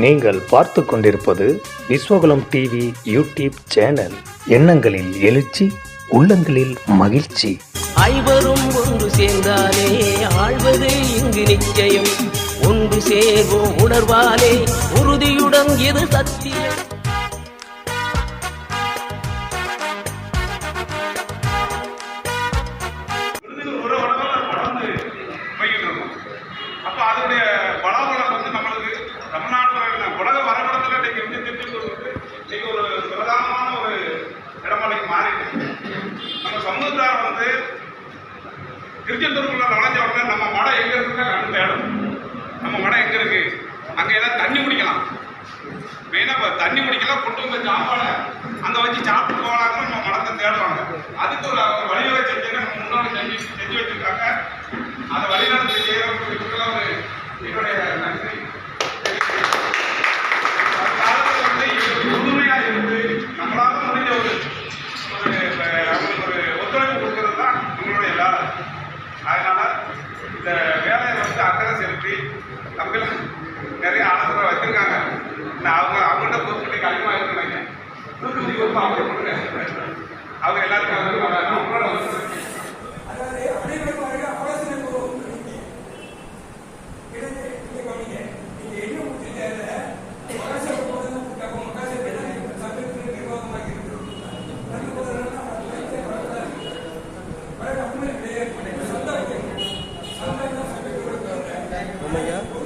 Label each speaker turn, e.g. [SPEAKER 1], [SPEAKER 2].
[SPEAKER 1] நீங்கள் பார்த்து கொண்டிருப்பது விஸ்வகுலம் டிவி யூடியூப் சேனல். எண்ணங்களில் எழுச்சி உள்ளங்களில் மகிழ்ச்சி.
[SPEAKER 2] ஐவரும் ஒன்று சேர்ந்தாலே ஆழ்வது இங்கு நிச்சயம். ஒன்று சேர்வோம் உணர்வாலே உறுதியுடன் எது சத்தியம்?
[SPEAKER 3] திருச்செந்தூருக்குள்ள நுழைஞ்ச உடனே நம்ம மடம் எங்க இருக்குன்னு தேடும். நம்ம மடம் எங்க இருக்கு? அங்க ஏதாவது தண்ணி குடிக்கலாம். மெயினாக இப்போ தண்ணி குடிக்கலாம் கொண்டு வந்த சாப்பாடை அங்கே வச்சு சாப்பிட்டு போகலாங்க நம்ம மடத்தை தேடுவாங்க. அதுக்கு ஒரு வழிவகை செஞ்சு நம்ம முன்னோடி செஞ்சு செஞ்சு வச்சு அக்கறை செலுத்தி நிறைய ஆலோசனை வச்சிருக்காங்க. நான் அவங்க அவங்கள்ட்ட போஸ்ட் பண்ணி அதிகமாக இருக்குன்னு நினைக்கிறேன் நூற்றி கொடுப்பா அவங்க கொடுங்க 没有。